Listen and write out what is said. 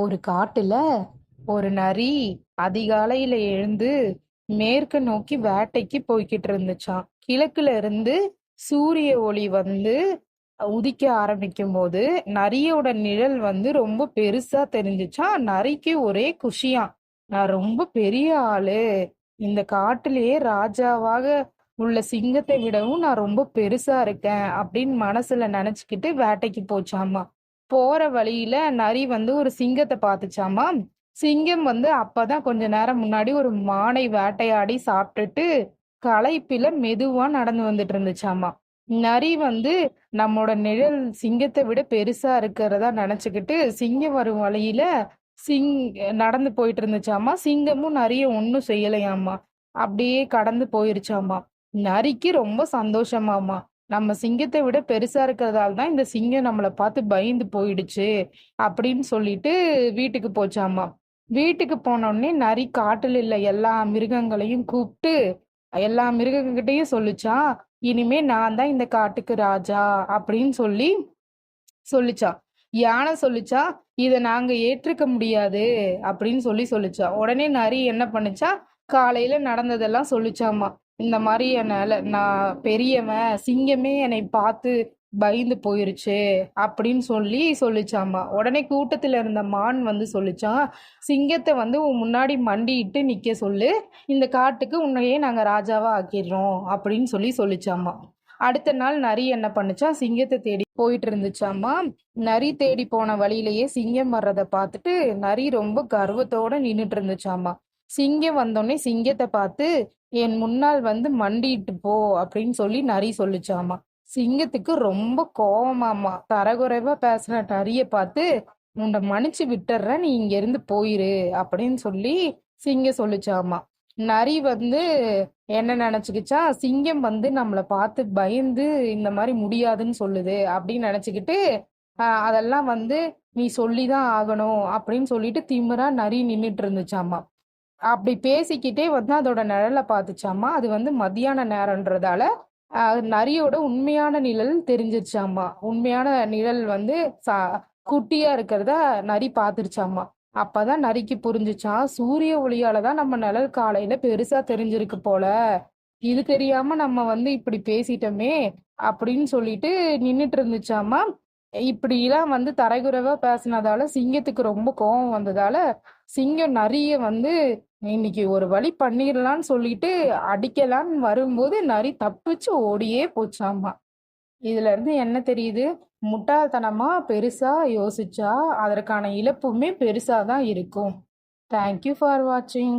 ஒரு காட்டுல ஒரு நரி அதிகாலையில எழுந்து மேற்கு நோக்கி வேட்டைக்கு போய்கிட்டு இருந்துச்சாம். கிழக்குல இருந்து சூரிய ஒளி வந்து உதிக்க ஆரம்பிக்கும் போது நரியோட நிழல் வந்து ரொம்ப பெருசா தெரிஞ்சுச்சாம். நரிக்கு ஒரே குஷியாம். நான் ரொம்ப பெரிய ஆளு. இந்த காட்டிலேயே ராஜாவாக உள்ள சிங்கத்தை விடவும் நான் ரொம்ப பெருசா இருக்கேன் அப்படின்னு மனசுல நினைச்சுக்கிட்டு வேட்டைக்கு போச்சாமா போற வழியில நரி வந்து ஒரு சிங்கத்தை பார்த்துச்சாமா? சிங்கம் வந்து அப்பதான் கொஞ்ச நேரம் முன்னாடி ஒரு மானை வேட்டையாடி சாப்பிட்டுட்டு களைப்பில மெதுவா நடந்து வந்துட்டு இருந்துச்சாமா? நரி வந்து நம்மோட நிழல் சிங்கத்தை விட பெருசா இருக்கிறதா நினைச்சுக்கிட்டு சிங்கம் வரும் வழியில சிங் நடந்து போயிட்டு இருந்துச்சாமா? சிங்கமும் நிறைய ஒன்றும் செய்யலையாமா? அப்படியே கடந்து போயிருச்சாமா? நரிக்கு ரொம்ப சந்தோஷமாமா. நம்ம சிங்கத்தை விட பெருசா இருக்கிறதால தான் இந்த சிங்கம் நம்மளை பார்த்து பயந்து போயிடுச்சு அப்படின்னு சொல்லிட்டு வீட்டுக்கு போச்சாமா. வீட்டுக்கு போனோடனே நரி காட்டில் இல்ல எல்லா மிருகங்களையும் கூப்பிட்டு எல்லா மிருகங்கிட்டையும் சொல்லிச்சான் இனிமே நான் தான் இந்த காட்டுக்கு ராஜா அப்படின்னு சொல்லி சொல்லிச்சான் யானை சொல்லிச்சா இதை நாங்க ஏற்றுக்க முடியாது அப்படின்னு சொல்லி சொல்லிச்சா. உடனே நரி என்ன பண்ணுச்சா காலையில நடந்ததெல்லாம் சொல்லிச்சாமா. இந்த மாதிரி என்னால நான் பெரியவன் சிங்கமே என்னை பார்த்து பயந்து போயிருச்சு அப்படின்னு சொல்லி சொல்லிச்சாமா. உடனே கூட்டத்தில் இருந்த மான் வந்து சொல்லிச்சான் சிங்கத்தை வந்து உன் முன்னாடி மண்டிட்டு நிற்க சொல்லு. இந்த காட்டுக்கு உன்னையே நாங்கள் ராஜாவாக ஆக்கிடுறோம் அப்படின்னு சொல்லி சொல்லிச்சாமா. அடுத்த நாள் நரி என்ன பண்ணுச்சா சிங்கத்தை தேடி போயிட்டு இருந்துச்சாமா. நரி தேடி போன வழியிலேயே சிங்கம் வர்றதை பார்த்துட்டு நரி ரொம்ப கர்வத்தோட நின்றுட்டு இருந்துச்சாமா. சிங்கம் வந்தோடனே சிங்கத்தை பார்த்து என் முன்னால் வந்து மண்டிட்டு போ அப்படின்னு சொல்லி நரி சொல்லிச்சாமா. சிங்கத்துக்கு ரொம்ப கோவமாமா தரகுறைவா பேசின நரிய பார்த்து உன்னை மன்னிச்சு விட்டுறேன் நீ இங்க இருந்து போயிரு அப்படின்னு சொல்லி சிங்கம் சொல்லிச்சாமா. நரி வந்து என்ன நினைச்சுக்கிச்சா சிங்கம் வந்து நம்மளை பார்த்து பயந்து இந்த மாதிரி முடியாதுன்னு சொல்லுது அப்படின்னு நினைச்சுக்கிட்டு அதெல்லாம் வந்து நீ சொல்லிதான் ஆகணும் அப்படின்னு சொல்லிட்டு திமிரா நரி நின்றுட்டு இருந்துச்சாமா. அப்படி பேசிக்கிட்டே வந்து அதோட நிழலை பார்த்துச்சாமா அது வந்து மதியான நேரன்றதால நரியோட உண்மையான நிழல் தெரிஞ்சிருச்சாமா உண்மையான நிழல் வந்து சா குட்டியா இருக்கிறத நரி பார்த்துருச்சாமா அப்பதான் நரிக்கு புரிஞ்சுச்சான் சூரிய ஒளியால தான் நம்ம நிழல் காலையில பெருசா தெரிஞ்சிருக்கு போல. இது தெரியாம நம்ம வந்து இப்படி பேசிட்டோமே அப்படின்னு சொல்லிட்டு நின்னுட்டு இருந்துச்சாமா இப்படிலாம் வந்து தரைகுறைவா பேசினதால சிங்கத்துக்கு ரொம்ப கோபம் வந்ததால சிங்கம் நரிய வந்து இன்னைக்கு ஒரு வழி பண்ணிடலான்னு சொல்லிட்டு அடிக்கலான்னு வரும்போது நரி தப்பிச்சு ஓடியே போச்சாமா. இதுல இருந்து என்ன தெரியுது? முட்டாள்தனமா பெருசா யோசிச்சா அதற்கான இழப்புமே பெருசா தான் இருக்கும் தேங்க்யூ ஃபார் வாட்சிங்